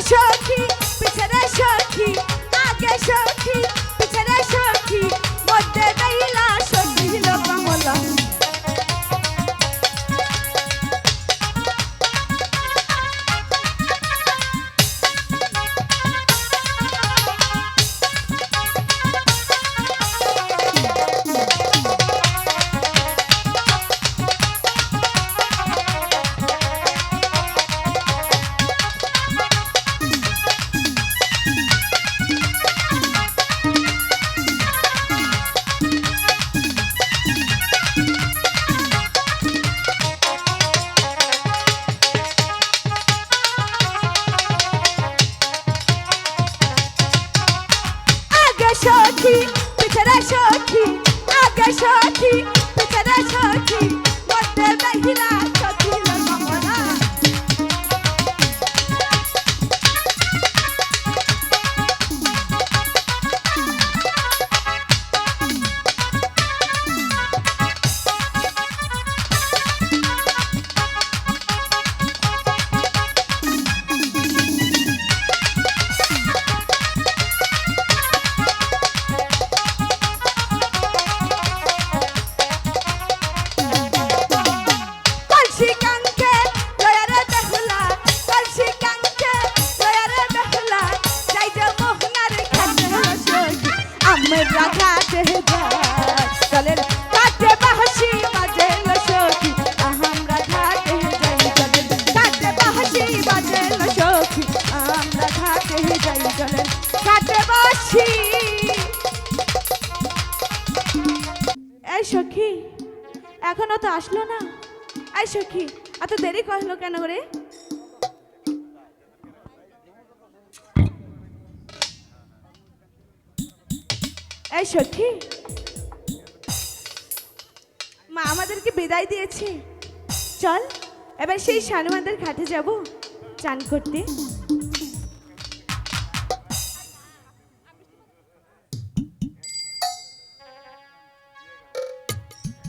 Yaşa Thank you. রাঙাতে যায়। চলেন কাটে আমরা ঘাটে যাই। চলেন কাটে আমরা ঘাটে যাই। চলেন কাটে বাহসি এই সখী, এখনও তো আসলো না। এই সখী, এত দেরি করল কেন রে? এই সখী। মা আমাদেরকে বিদায় দিয়েছে। চল এবার সেই শানুমাদের ঘাটে যাব। চান করতে।